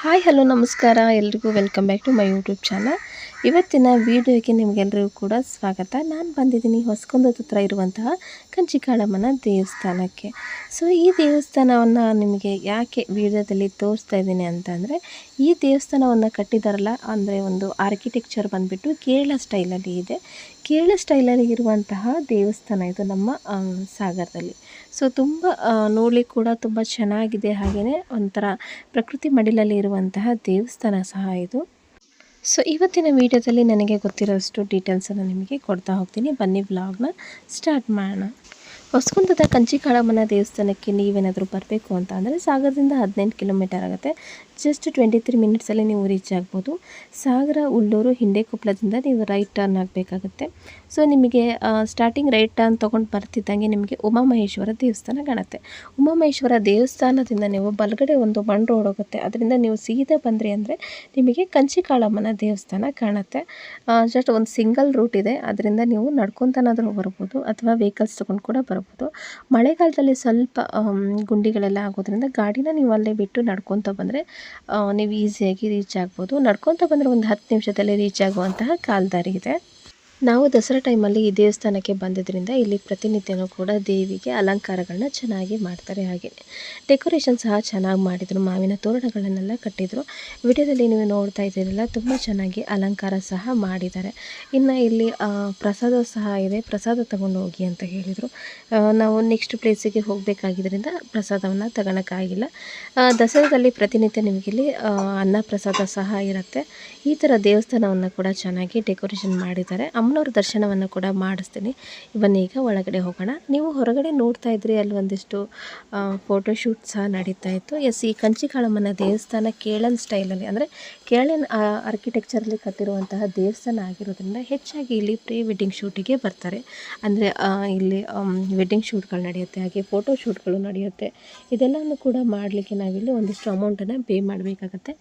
Hi, hello, ನಮಸ್ಕಾರ. ಎಲ್ರಿಗೂ welcome back to my YouTube channel. ಇವತ್ತಿನ ವಿಡಿಯೋಗೆ ನಿಮಗೆಲ್ಲರಿಗೂ ಕೂಡ ಸ್ವಾಗತ. ನಾನು ಬಂದಿದ್ದೀನಿ ಹೊಸಕೊಂದು ಹತ್ರ ಇರುವಂತಹ ಕಂಚಿಕಾಳಮ್ಮನ ದೇವಸ್ಥಾನಕ್ಕೆ. ಸೊ ಈ ದೇವಸ್ಥಾನವನ್ನು ನಿಮಗೆ ಯಾಕೆ ವಿಡಿಯೋದಲ್ಲಿ ತೋರಿಸ್ತಾ ಇದ್ದೀನಿ ಅಂತಂದರೆ, ಈ ದೇವಸ್ಥಾನವನ್ನು ಕಟ್ಟಿದಾರಲ್ಲ, ಅಂದರೆ ಒಂದು ಆರ್ಕಿಟೆಕ್ಚರ್ ಬಂದುಬಿಟ್ಟು ಕೇರಳ ಸ್ಟೈಲಲ್ಲಿ ಇದೆ. ಕೇರಳ ಸ್ಟೈಲಲ್ಲಿ ಇರುವಂತಹ ದೇವಸ್ಥಾನ ಇದು ನಮ್ಮ ಸಾಗರದಲ್ಲಿ. ಸೊ ತುಂಬ ನೋಡಿ ಕೂಡ ತುಂಬ ಚೆನ್ನಾಗಿದೆ ಹಾಗೆಯೇ ಒಂಥರ ಪ್ರಕೃತಿ ಮಡಿಲಲ್ಲಿ ಇರುವಂತಹ ದೇವಸ್ಥಾನ ಸಹ ಇದು. ಸೊ ಇವತ್ತಿನ ವಿಡಿಯೋದಲ್ಲಿ ನನಗೆ ಗೊತ್ತಿರೋಷ್ಟು ಡೀಟೇಲ್ಸನ್ನು ನಿಮಗೆ ಕೊಡ್ತಾ ಹೋಗ್ತೀನಿ. ಬನ್ನಿ ವ್ಲಾಗ್ನ ಸ್ಟಾರ್ಟ್ ಮಾಡೋಣ. ಹೊಸಗುಂದದ ಕಂಚಿಕಾಳಮ್ಮನ ದೇವಸ್ಥಾನಕ್ಕೆ ನೀವೇನಾದರೂ ಬರಬೇಕು ಅಂತ ಅಂದರೆ ಸಾಗರದಿಂದ ಹದಿನೆಂಟು ಕಿಲೋಮೀಟರ್ ಆಗುತ್ತೆ. ಜಸ್ಟ್ ಟ್ವೆಂಟಿ ತ್ರೀ ಮಿನಿಟ್ಸಲ್ಲಿ ನೀವು ರೀಚ್ ಆಗ್ಬೋದು. ಸಾಗರ, ಉಳ್ಳೂರು ಹಿಂಡೆಕೊಪ್ಪಲದಿಂದ ನೀವು ರೈಟ್ ಟರ್ನ್ ಆಗಬೇಕಾಗುತ್ತೆ. ಸೊ ನಿಮಗೆ ಸ್ಟಾರ್ಟಿಂಗ್ ರೈಟ್ ಟರ್ನ್ ತೊಗೊಂಡು ಬರ್ತಿದ್ದಂಗೆ ನಿಮಗೆ ಉಮಾಮಹೇಶ್ವರ ದೇವಸ್ಥಾನ ಕಾಣುತ್ತೆ. ಉಮಾಮಹೇಶ್ವರ ದೇವಸ್ಥಾನದಿಂದ ನೀವು ಬಲಗಡೆ ಒಂದು ಮಣ್ ರೋಡ್ ಹೋಗುತ್ತೆ. ಅದರಿಂದ ನೀವು ಸೀದಾ ಬಂದ್ರಿ ಅಂದರೆ ನಿಮಗೆ ಕಂಚಿಕಾಳಮ್ಮನ ದೇವಸ್ಥಾನ ಕಾಣುತ್ತೆ. ಜಸ್ಟ್ ಒಂದು ಸಿಂಗಲ್ ರೂಟ್ ಇದೆ. ಅದರಿಂದ ನೀವು ನಡ್ಕೊತಾನಾದರೂ ಬರ್ಬೋದು ಅಥವಾ ವೆಹಿಕಲ್ಸ್ ತೊಗೊಂಡು ಕೂಡ ಬರ್ಬೋದು. ಮಳೆಗಾಲದಲ್ಲಿ ಸ್ವಲ್ಪ ಗುಂಡಿಗಳೆಲ್ಲ ಆಗೋದ್ರಿಂದ ಗಾಡಿನ ನೀವು ಅಲ್ಲೇ ಬಿಟ್ಟು ನಡ್ಕೊತ ಬಂದರೆ ನೀವು ಈಸಿಯಾಗಿ ರೀಚ್ ಆಗ್ಬೋದು. ನಡ್ಕೊತ ಬಂದರೆ ಒಂದು ಹತ್ತು ನಿಮಿಷದಲ್ಲಿ ರೀಚ್ ಆಗುವಂತಹ ಕಾಲ್ದಾರಿ ಇದೆ. ನಾವು ದಸರಾ ಟೈಮಲ್ಲಿ ಈ ದೇವಸ್ಥಾನಕ್ಕೆ ಬಂದಿದ್ದರಿಂದ ಇಲ್ಲಿ ಪ್ರತಿನಿತ್ಯನೂ ಕೂಡ ದೇವಿಗೆ ಅಲಂಕಾರಗಳನ್ನ ಚೆನ್ನಾಗಿ ಮಾಡ್ತಾರೆ ಹಾಗೆ. ಡೆಕೋರೇಷನ್ ಸಹ ಚೆನ್ನಾಗಿ ಮಾಡಿದರು, ಮಾವಿನ ತೋರಣಗಳನ್ನೆಲ್ಲ ಕಟ್ಟಿದರು. ವಿಡಿಯೋದಲ್ಲಿ ನೀವು ನೋಡ್ತಾ ಇದ್ದೀರಲ್ಲ, ತುಂಬ ಚೆನ್ನಾಗಿ ಅಲಂಕಾರ ಸಹ ಮಾಡಿದ್ದಾರೆ. ಇನ್ನು ಇಲ್ಲಿ ಪ್ರಸಾದ ಸಹ ಇದೆ, ಪ್ರಸಾದ ತಗೊಂಡು ಹೋಗಿ ಅಂತ ಹೇಳಿದರು. ನಾವು ನೆಕ್ಸ್ಟ್ ಪ್ಲೇಸಿಗೆ ಹೋಗಬೇಕಾಗಿದ್ದರಿಂದ ಪ್ರಸಾದವನ್ನು ತಗೊಳಕ್ಕಾಗಿಲ್ಲ ದಸರಾದಲ್ಲಿ ಪ್ರತಿನಿತ್ಯ ನಿಮಗೆ ಇಲ್ಲಿ ಅನ್ನ ಪ್ರಸಾದ ಸಹ ಇರುತ್ತೆ. ಈ ಥರ ದೇವಸ್ಥಾನವನ್ನು ಕೂಡ ಚೆನ್ನಾಗಿ ಡೆಕೋರೇಷನ್ ಮಾಡಿದ್ದಾರೆ. ಅಮ್ಮನವ್ರ ದರ್ಶನವನ್ನು ಕೂಡ ಮಾಡಿಸ್ತೀನಿ. ಇವನ್ನ ಈಗ ಒಳಗಡೆ ಹೋಗೋಣ. ನೀವು ಹೊರಗಡೆ ನೋಡ್ತಾ ಇದ್ರಿ ಅಲ್ಲಿ ಒಂದಿಷ್ಟು ಫೋಟೋಶೂಟ್ ಸಹ ನಡೀತಾ ಇತ್ತು. ಎಸ್ ಈ ಕಂಚಿಕಾಳಮ್ಮನ ದೇವಸ್ಥಾನ ಕೇಳನ್ ಸ್ಟೈಲಲ್ಲಿ ಅಂದರೆ ಕೇಳನ್ ಆರ್ಕಿಟೆಕ್ಚರಲ್ಲಿ ಕಟ್ಟಿರುವಂತಹ ದೇವಸ್ಥಾನ ಆಗಿರೋದ್ರಿಂದ ಹೆಚ್ಚಾಗಿ ಇಲ್ಲಿ ಪ್ರೀ ವೆಡ್ಡಿಂಗ್ ಶೂಟಿಗೆ ಬರ್ತಾರೆ. ಅಂದರೆ ಇಲ್ಲಿ ವೆಡ್ಡಿಂಗ್ ಶೂಟ್ಗಳು ನಡೆಯುತ್ತೆ, ಹಾಗೆ ಫೋಟೋ ಶೂಟ್ಗಳು ನಡೆಯುತ್ತೆ. ಇದೆಲ್ಲವನ್ನು ಕೂಡ ಮಾಡಲಿಕ್ಕೆ ನಾವಿಲ್ಲಿ ಒಂದಿಷ್ಟು ಅಮೌಂಟನ್ನು ಪೇ ಮಾಡಬೇಕಾಗತ್ತೆ.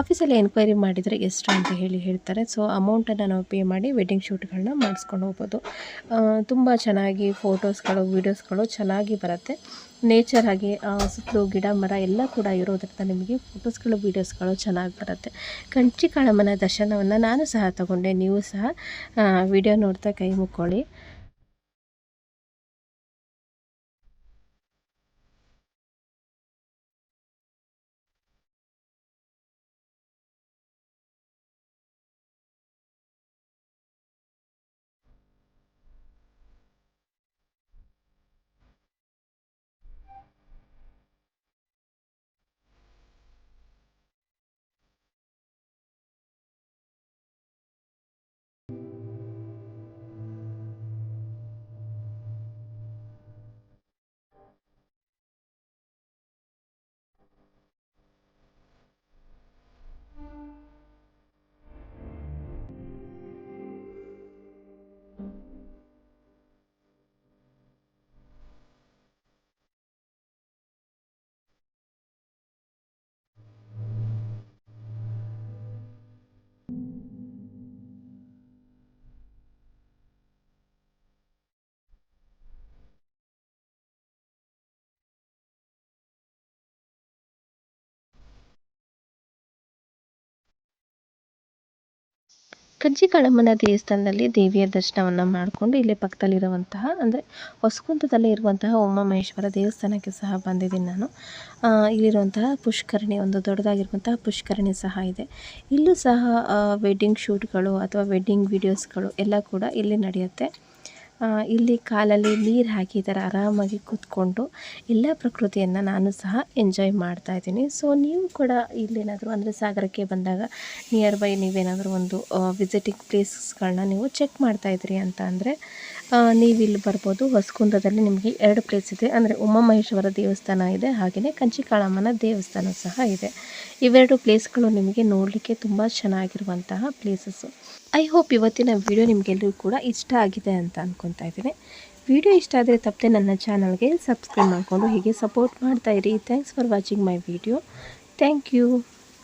ಆಫೀಸಲ್ಲಿ ಎನ್ಕ್ವೈರಿ ಮಾಡಿದರೆ ಎಷ್ಟು ಅಂತ ಹೇಳಿ ಹೇಳ್ತಾರೆ. ಸೊ ಅಮೌಂಟನ್ನು ನಾವು ಪೇ ಮಾಡಿ ವೆಡ್ಡಿಂಗ್ ಶೂಟ್ಗಳನ್ನ ಮಾಡಿಸ್ಕೊಂಡು ಹೋಗ್ಬೋದು. ತುಂಬ ಚೆನ್ನಾಗಿ ಫೋಟೋಸ್ಗಳು ವೀಡಿಯೋಸ್ಗಳು ಚೆನ್ನಾಗಿ ಬರುತ್ತೆ. ನೇಚರ್ ಆ, ಸುತ್ತಲೂ ಗಿಡ ಮರ ಎಲ್ಲ ಕೂಡ ಇರೋದ್ರಿಂದ ನಿಮಗೆ ಫೋಟೋಸ್ಗಳು ವೀಡಿಯೋಸ್ಗಳು ಚೆನ್ನಾಗಿ ಬರುತ್ತೆ. ಕಂಚಿ ಕಾಳಮ್ಮನ ದರ್ಶನವನ್ನು ನಾನು ಸಹ ತಗೊಂಡೆ. ನೀವು ಸಹ ವಿಡಿಯೋ ನೋಡ್ತಾ ಕೈ ಮುಕ್ಕೊಳ್ಳಿ. ಕಂಚಿಕಾಳಮ್ಮನ ದೇವಸ್ಥಾನದಲ್ಲಿ ದೇವಿಯ ದರ್ಶನವನ್ನು ಮಾಡಿಕೊಂಡು ಇಲ್ಲೇ ಪಕ್ಕದಲ್ಲಿರುವಂತಹ, ಅಂದರೆ ಹೊಸಕುಂತದಲ್ಲೇ ಇರುವಂತಹ ಉಮಾಮಹೇಶ್ವರ ದೇವಸ್ಥಾನಕ್ಕೆ ಸಹ ಬಂದಿದ್ದೀನಿ ನಾನು. ಇಲ್ಲಿರುವಂತಹ ಪುಷ್ಕರಣಿ, ಒಂದು ದೊಡ್ಡದಾಗಿರುವಂತಹ ಪುಷ್ಕರಣಿ ಸಹ ಇದೆ. ಇಲ್ಲೂ ಸಹ ವೆಡ್ಡಿಂಗ್ ಶೂಟ್ಗಳು ಅಥವಾ ವೆಡ್ಡಿಂಗ್ ವೀಡಿಯೋಸ್ಗಳು ಎಲ್ಲ ಕೂಡ ಇಲ್ಲಿ ನಡೆಯುತ್ತೆ. ಇಲ್ಲಿ ಕಾಲಲ್ಲಿ ನೀರು ಹಾಕಿ ಥರ ಆರಾಮಾಗಿ ಕೂತ್ಕೊಂಡು ಎಲ್ಲ ಪ್ರಕೃತಿಯನ್ನು ನಾನು ಸಹ ಎಂಜಾಯ್ ಮಾಡ್ತಾ ಇದ್ದೀನಿ. ಸೊ ನೀವು ಕೂಡ ಇಲ್ಲೇನಾದರೂ ಅಂದರೆ ಸಾಗರಕ್ಕೆ ಬಂದಾಗ ನಿಯರ್ ಬೈ ನೀವೇನಾದರೂ ಒಂದು ವಿಸಿಟಿಂಗ್ ಪ್ಲೇಸಸ್ಗಳನ್ನ ನೀವು ಚೆಕ್ ಮಾಡ್ತಾ ಇದ್ರಿ ಅಂತ ಅಂದರೆ ನೀವು ಇಲ್ಲಿ ಬರ್ಬೋದು. ಹೊಸಕುಂದದಲ್ಲಿ ನಿಮಗೆ ಎರಡು ಪ್ಲೇಸ್ ಇದೆ. ಅಂದರೆ ಉಮಾಮಹೇಶ್ವರ ದೇವಸ್ಥಾನ ಇದೆ ಹಾಗೆಯೇ ಕಂಚಿಕಾಳಮ್ಮನ ದೇವಸ್ಥಾನ ಸಹ ಇದೆ. ಇವೆರಡು ಪ್ಲೇಸ್ಗಳು ನಿಮಗೆ ನೋಡಲಿಕ್ಕೆ ತುಂಬ ಚೆನ್ನಾಗಿರುವಂತಹ ಪ್ಲೇಸಸ್ಸು ಐ ಹೋಪ್ ಇವತ್ತಿನ ವಿಡಿಯೋ ನಿಮಗೆಲ್ಲರೂ ಕೂಡ ಇಷ್ಟ ಆಗಿದೆ ಅಂತ ಅಂದ್ಕೊತಾ ಇದ್ದೀನಿ. ವಿಡಿಯೋ ಇಷ್ಟ ಆದರೆ ತಪ್ಪದೆ ನನ್ನ ಚಾನಲ್ಗೆ ಸಬ್ಸ್ಕ್ರೈಬ್ ಮಾಡಿಕೊಂಡು ಹೀಗೆ ಸಪೋರ್ಟ್ ಮಾಡ್ತಾ ಇರಿ. Thanks for watching my video thank you